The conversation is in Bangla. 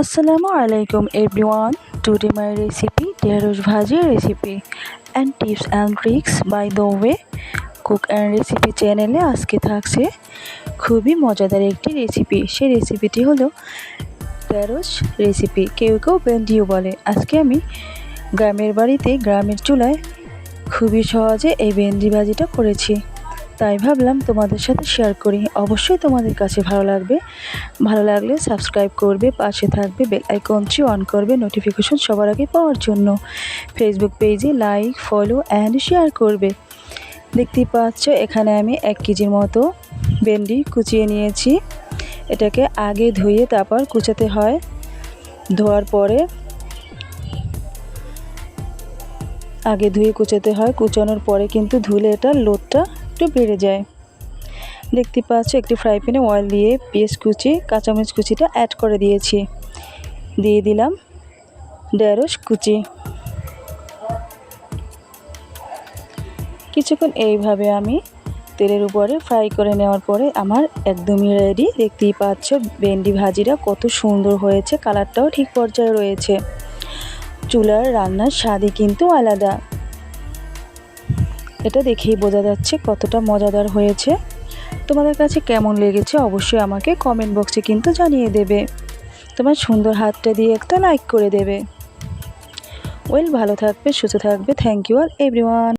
আসসালামু আলাইকুম এভরিওয়ান টুডে মাই রেসিপি ঢেঁড়স ভাজি recipe and tips and tricks by the way cook and recipe চ্যানেলে আজকে থাকছে খুবই মজাদার একটি রেসিপি সেই রেসিপিটি হলো ঢেঁড়স রেসিপি কেউ কেউ বেন্ডিও বলে। আজকে আমি গ্রামের বাড়িতে, গ্রামের চুলায় খুবই সহজে এই ভেন্ডি ভাজিটা করেছি। তাই ভাবলাম তোমাদের সাথে শেয়ার করি। অবশ্যই তোমাদের কাছে ভালো লাগবে। ভালো লাগলে সাবস্ক্রাইব করবে, পাশে থাকবে বেল আইকনটি অন করবে নোটিফিকেশন সবার আগে পাওয়ার জন্য। ফেসবুক পেজে লাইক ফলো অ্যান্ড শেয়ার করবে। দেখতেই পাচ্ছ, এখানে আমি এক কেজির মতো ভেন্ডি কুচিয়ে নিয়েছি। এটাকে আগে ধুয়ে তারপর কুচাতে হয়। ধোয়ার পরে আগে ধুয়ে কুচাতে হয়। কুচানোর পরে কিন্তু ধুলে এটা লোদটা একটু বেড়ে যায়। দেখতে পাচ্ছ, একটি ফ্রাই প্যানে অয়েল দিয়ে পেঁয়াজ কুচি, কাঁচামরিচ কুচিটা অ্যাড করে দিয়েছি। দিয়ে দিলাম ঢেঁড়স কুচি। কিছুক্ষণ এইভাবে আমি তেলের উপরে ফ্রাই করে নেওয়ার পরে আমার একদমই রেডি দেখতেই পাচ্ছ, ভেন্ডি ভাজিটা কত সুন্দর হয়েছে কালারটাও ঠিক পর্যায়ে রয়েছে। চুলার রান্নার স্বাদই কিন্তু আলাদা। এটা দেখেই বোঝা যাচ্ছে কতটা মজাদার হয়েছে। তোমাদের কাছে কেমন লেগেছে অবশ্যই আমাকে কমেন্ট বক্সে কিন্তু জানিয়ে দেবে। তোমার সুন্দর হাতটা দিয়ে একটা লাইক করে দেবে। ওয়েল ভালো থাকবে, সুস্থ থাকবে। Thank you all everyone